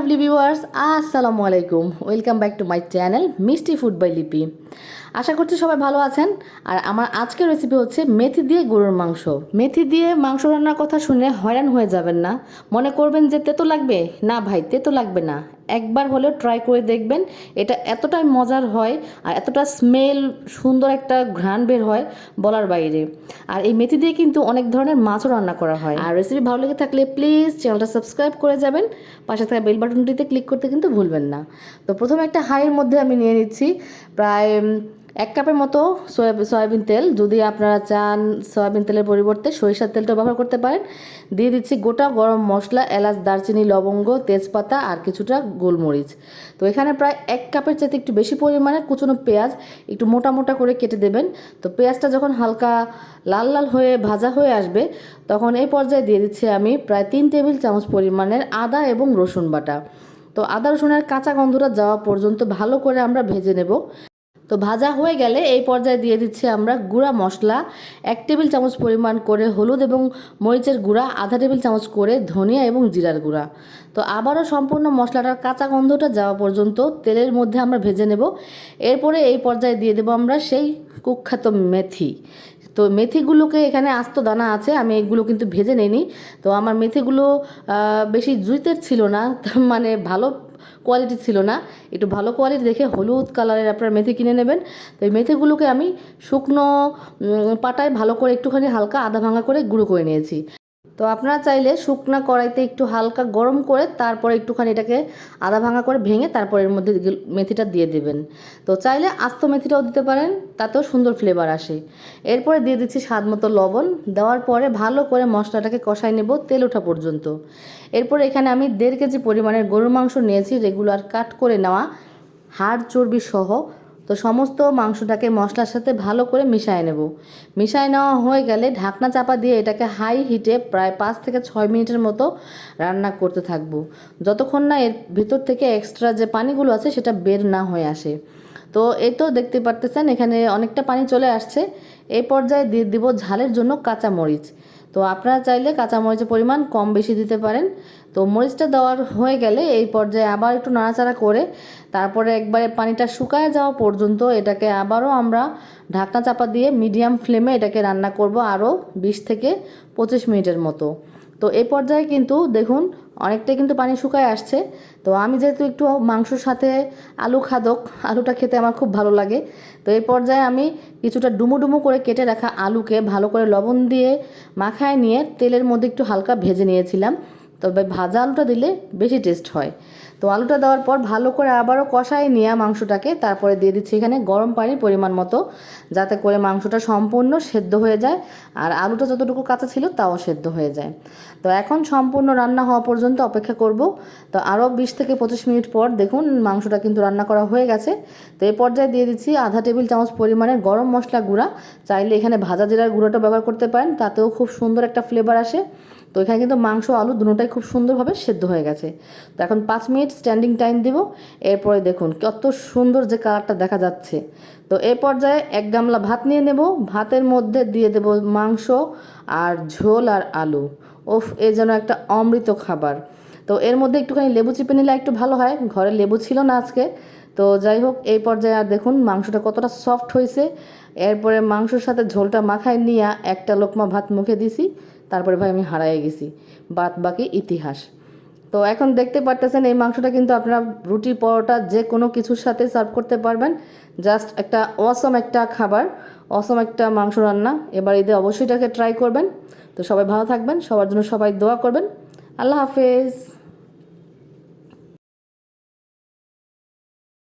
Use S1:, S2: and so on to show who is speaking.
S1: Lovely viewers আসসালামু আলাইকুম। Welcome back to my channel Mishti food by Lipi আশা করছি সবাই ভালো আছেন। আর আমার আজকের রেসিপি হচ্ছে মেথি দিয়ে গরুর মাংস। মেথি দিয়ে মাংস রান্নার কথা শুনে হয়রান হয়ে যাবেন না। মনে করবেন যে তেতো লাগবে? না ভাই, তেতো লাগবে না। একবার হলেও ট্রাই করে দেখবেন। এটা এতটাই মজার হয় আর এতটা স্মেল সুন্দর একটা ঘ্রাণ বের হয় বলার বাইরে। আর এই মেথি দিয়ে কিন্তু অনেক ধরনের মাছও রান্না করা হয়। আর রেসিপি ভালো লেগে থাকলে প্লিজ চ্যানেলটা সাবস্ক্রাইব করে যাবেন। পাশে থাকা বেল বাটনটিতে ক্লিক করতে কিন্তু ভুলবেন না। তো প্রথমে একটা হাঁড়ির মধ্যে আমি নিয়ে নিচ্ছি। প্রায় এক কাপের মতো সয়াবিন তেল। যদি আপনারা চান সয়াবিন তেলের পরিবর্তে সরিষার তেলটা ব্যবহার করতে পারেন। দিয়ে দিচ্ছি গোটা গরম মশলা, এলাচ, দারচিনি, লবঙ্গ, তেজপাতা আর কিছুটা গোলমরিচ। তো এখানে প্রায় এক কাপের চাইতে একটু বেশি পরিমাণে কুচনো পেঁয়াজ একটু মোটা মোটা করে কেটে দেবেন। তো পেঁয়াজটা যখন হালকা লাল লাল হয়ে ভাজা হয়ে আসবে, তখন এই পর্যায়ে দিয়ে দিচ্ছি আমি প্রায় তিন টেবিল চামচ পরিমাণের আদা এবং রসুন বাটা। তো আদা রসুনের কাঁচা গন্ধটা যাওয়া পর্যন্ত ভালো করে আমরা ভেজে নেব। তো ভাজা হয়ে গেলে এই পর্যায়ে দিয়ে দিচ্ছি আমরা গুঁড়া মশলা। এক টেবিল চামচ পরিমাণ করে হলুদ এবং মরিচের গুঁড়া, আধা টেবিল চামচ করে ধনিয়া এবং জিরার গুঁড়া। তো আবারও সম্পূর্ণ মশলাটার কাঁচা গন্ধটা যাওয়া পর্যন্ত তেলের মধ্যে আমরা ভেজে নেব। এরপরে এই পর্যায়ে দিয়ে দেবো আমরা সেই কুখ্যাত মেথি। তো মেথিগুলোকে এখানে আস্ত দানা আছে, আমি এগুলো কিন্তু ভেজে নিইনি। তো আমার মেথিগুলো বেশি জুইতের ছিল না মানে ভালো কোয়ালিটি ছিল না। একটু ভালো কোয়ালিটি দেখে হলুদ কালারের আপনার মেথি কিনে নেবেন। তো এই মেথিগুলোকে আমি শুকনো পাটায় ভালো করে একটুখানি হালকা আধা ভাঙা করে গুঁড়ো করে নিয়েছি। তো আপনারা চাইলে শুকনা কড়াইতে একটু হালকা গরম করে তারপরে একটুখানি এটাকে আধা ভাঙা করে ভেঙে তারপর এর মধ্যে মেথিটা দিয়ে দেবেন। তো চাইলে আস্ত মেথিটাও দিতে পারেন, তাতেও সুন্দর ফ্লেভার আসে। এরপরে দিয়ে দিচ্ছি স্বাদ মতো লবণ। দেওয়ার পরে ভালো করে মশলাটাকে কষাই নেব তেল ওঠা পর্যন্ত। এরপর এখানে আমি দেড় কেজি পরিমাণের গরুর মাংস নিয়েছি রেগুলার কাট করে নেওয়া হাড় চর্বি সহ তো সমস্ত মাংসটাকে মশলার সাথে ভালো করে মিশিয়ে নেব। মিশিয়ে নেওয়া হয়ে গেলে ঢাকনা চাপা দিয়ে এটাকে হাই হিটে প্রায় পাঁচ থেকে ছয় মিনিটের মতো রান্না করতে থাকব। যতক্ষণ না এর ভিতর থেকে এক্সট্রা যে পানিগুলো আছে সেটা বের না হয়ে আসে। তো এই তো দেখতে পারতেছেন এখানে অনেকটা পানি চলে আসছে। এই পর্যায়ে দিয়ে দিব ঝালের জন্য কাঁচা মরিচ তো আপনারা চাইলে কাঁচা মরিচের পরিমাণ কম বেশি দিতে পারেন। তো মরিচটা দেওয়ার হয়ে গেলে এই পর্যায়ে আবার একটু নাড়াচাড়া করে তারপরে একবারে পানিটা শুকায় যাওয়া পর্যন্ত এটাকে আবারও আমরা ঢাকনা চাপা দিয়ে মিডিয়াম ফ্লেমে এটাকে রান্না করব আরও বিশ থেকে পঁচিশ মিনিটের মতো। তো এই পর্যায়ে কিন্তু দেখুন, অনেকটাই কিন্তু পানি শুকায় আসছে। তো আমি যেহেতু একটু মাংসর সাথে আলু খাদক, আলুটা খেতে আমার খুব ভালো লাগে। তো এই পর্যায়ে আমি কিছুটা ডুমু ডুমু করে কেটে রাখা আলুকে ভালো করে লবণ দিয়ে মাখায় নিয়ে তেলের মধ্যে একটু হালকা ভেজে নিয়েছিলাম। তবে ভাজা আলুটা দিলে বেশি টেস্ট হয়। তো আলুটা দেওয়ার পর ভালো করে আবারও কষায় নিয়ে মাংসটাকে তারপরে দিয়ে দিচ্ছি এখানে গরম পানির পরিমাণ মতো, যাতে করে মাংসটা সম্পূর্ণ সেদ্ধ হয়ে যায় আর আলুটা যতটুকু কাঁচা ছিল তাও সেদ্ধ হয়ে যায়। তো এখন সম্পূর্ণ রান্না হওয়া পর্যন্ত অপেক্ষা করব। তো আরও বিশ থেকে পঁচিশ মিনিট পর দেখুন মাংসটা কিন্তু রান্না করা হয়ে গেছে। তো এই পর্যায়ে দিয়ে দিচ্ছি আধা টেবিল চামচ পরিমাণের গরম মশলা গুঁড়া। চাইলে এখানে ভাজা জিরার গুঁড়োটা ব্যবহার করতে পারেন, তাতেও খুব সুন্দর একটা ফ্লেভার আসে। তো এখানে কিন্তু মাংস, আলু দুটোটাই খুব সুন্দরভাবে সেদ্ধ হয়ে গেছে। তো এখন পাঁচ মিনিট স্ট্যান্ডিং টাইম দিব। এরপরে দেখুন কত সুন্দর যে কালারটা দেখা যাচ্ছে। তো এই পর্যায়ে এক গামলা ভাত নিয়ে নেব। ভাতের মধ্যে দিয়ে দেব মাংস আর ঝোল আর আলু। ওফ, এ যেন একটা অমৃত খাবার। তো এর মধ্যে একটুখানি লেবু চিপে নিলে একটু ভালো হয়। ঘরে লেবু ছিল না আজকে। তো যাই হোক, এই পর্যায়ে আর দেখুন মাংসটা কতটা সফট হয়েছে। এরপরে মাংসর সাথে ঝোলটা মাখায় নিয়ে একটা লোকমা ভাত মুখে দিছি। তারপরে ভাই আমি হারাই গেছি। বাদ বাকি ইতিহাস। তো এখন দেখতে পারতেছেন এই মাংসটা কিন্তু আপনারা রুটি পরোটা যে কোনো কিছুর সাথে সার্ভ করতে পারবেন। জাস্ট একটা অসম একটা খাবার অসম একটা মাংস রান্না। এবার ঈদে অবশ্যই এটাকে ট্রাই করবেন। তো সবাই ভালো থাকবেন, সবার জন্য সবাই দোয়া করবেন। আল্লাহ হাফেজ।